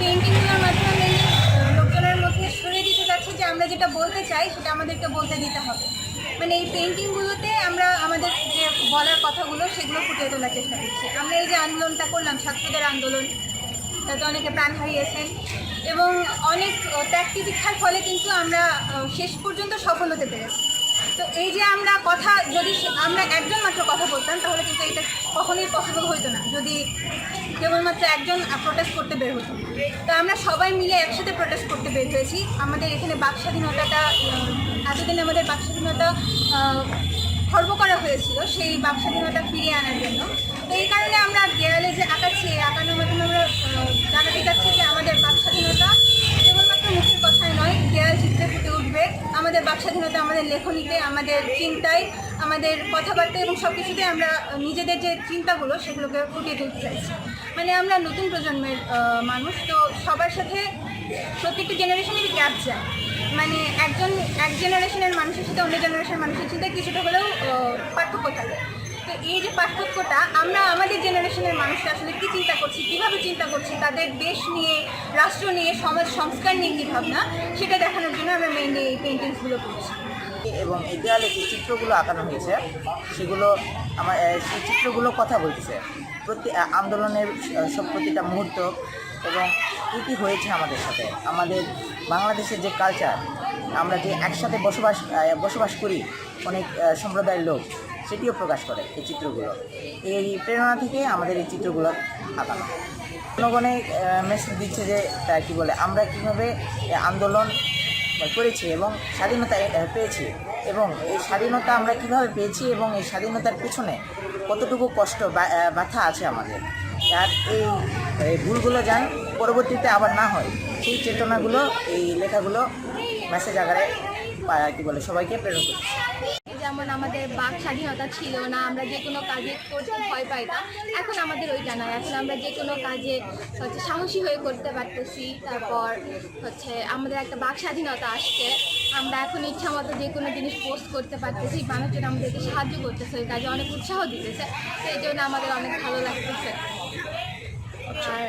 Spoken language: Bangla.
পেন্টিংগুলোর মাধ্যমে লোকজনের মধ্যে ছড়িয়ে দিতে চাচ্ছি যে আমরা যেটা বলতে চাই সেটা আমাদেরকে বলতে দিতে হবে। মানে এই পেন্টিংগুলোতে আমরা আমাদের যে বলার কথাগুলো সেগুলো ফুটিয়ে তোলার চেষ্টা করছি। আমরা এই যে আন্দোলনটা করলাম, ছাত্রদের আন্দোলন, তাতে অনেকে প্রাণ হারিয়েছেন এবং অনেক ত্যাগ তিতিক্ষার ফলে কিন্তু আমরা শেষ পর্যন্ত সফল হতে পেরেছি। তো এই যে আমরা কথা, যদি আমরা একজন মাত্র কথা বলতাম তাহলে কিন্তু এটা কখনোই পসিবল হতো না। যদি কেবলমাত্র একজন প্রোটেস্ট করতে বের হতো। তো আমরা সবাই মিলে একসাথে প্রোটেস্ট করতে বের হয়েছি। আমাদের এখানে বাক স্বাধীনতাটা এতদিন আমাদের বাক স্বাধীনতা খর্ব করা হয়েছিল সেই বাক স্বাধীনতা ফিরিয়ে আনার জন্য। তো এই কারণে আমরা দেয়ালে যে আঁকাচ্ছি আঁকানোর মাধ্যমে আমরা জানাতে চাচ্ছি যে আমাদের বাক স্বাধীনতা কেবলমাত্র মুখের কথায় নয় দেয়াল চিত্রে ফুটে উঠবে আমাদের স্বাধীনতা আমাদের লেখনীতে, আমাদের চিন্তায়, আমাদের কথাবার্তা এবং সব কিছুতে আমরা নিজেদের যে চিন্তাগুলো সেগুলোকে ফুটিয়ে তুলতে চাইছি। মানে আমরা নতুন প্রজন্মের মানুষ, তো সবার সাথে প্রত্যেকটা জেনারেশনেরই গ্যাপ যায়। মানে একজন, এক জেনারেশনের মানুষের সাথে অন্য জেনারেশনের মানুষের চিন্তায় কিছুটা হলেও পার্থক্য থাকে। তো এই যে পার্থক্যটা, আমরা আমাদের জেনারেশনের মানুষরা আসলে কী চিন্তা করছি, কীভাবে চিন্তা করছি, তাদের দেশ নিয়ে, রাষ্ট্র নিয়ে, সমাজ সংস্কার নিয়ে কী ভাবনা, সেটা দেখানোর জন্য আমরা মেইনলি এই পেন্টিংসগুলো করছি। এবং এই দেওয়ালে যে চিত্রগুলো আঁকানো হয়েছে, সেগুলো আমার সেই চিত্রগুলো কথা বলতেছে। প্রতি আন্দোলনের সব প্রতিটা মুহূর্ত এবং কী কী হয়েছে আমাদের সাথে। আমাদের বাংলাদেশের যে কালচার আমরা যে একসাথে বসবাস বসবাস করি, অনেক সম্প্রদায়ের লোক সেটিও প্রকাশ করে এই চিত্রগুলো। এই প্রেরণা থেকে আমাদের এই চিত্রগুলো আঁকানো। জনগণে মেসেজ দিচ্ছে যে আহ, কী বলে আমরা কীভাবে আন্দোলন করেছি এবং স্বাধীনতা পেয়েছি এবং এই স্বাধীনতা আমরা কীভাবে পেয়েছি এবং এই স্বাধীনতার পেছনে কতটুকু কষ্ট ব্যথা আছে আমাদের? আর এই ভুলগুলো যেন পরবর্তীতে আবার না হয় সেই চেতনাগুলো এই লেখাগুলো মেসেজ আকারে কি বলে সবাইকে প্রেরণ করছে। যেমন আমাদের বাক স্বাধীনতা ছিল না, আমরা যে কোনো কাজে করতে ভয় পাইতাম এখন আমাদের ওইটা নয় এখন আমরা যে কোনো কাজে হচ্ছে সাহসী হয়ে করতে পারতেছি। তারপর হচ্ছে আমাদের একটা বাক স্বাধীনতা আসছে। আমরা এখন ইচ্ছা মতো যে কোনো জিনিস পোস্ট করতে পারতেছি। মানুষজন আমাদেরকে সাহায্য করতেছে, ওই কাজে অনেক উৎসাহ দিতেছে। সেই জন্য আমাদের অনেক ভালো লাগতেছে। আর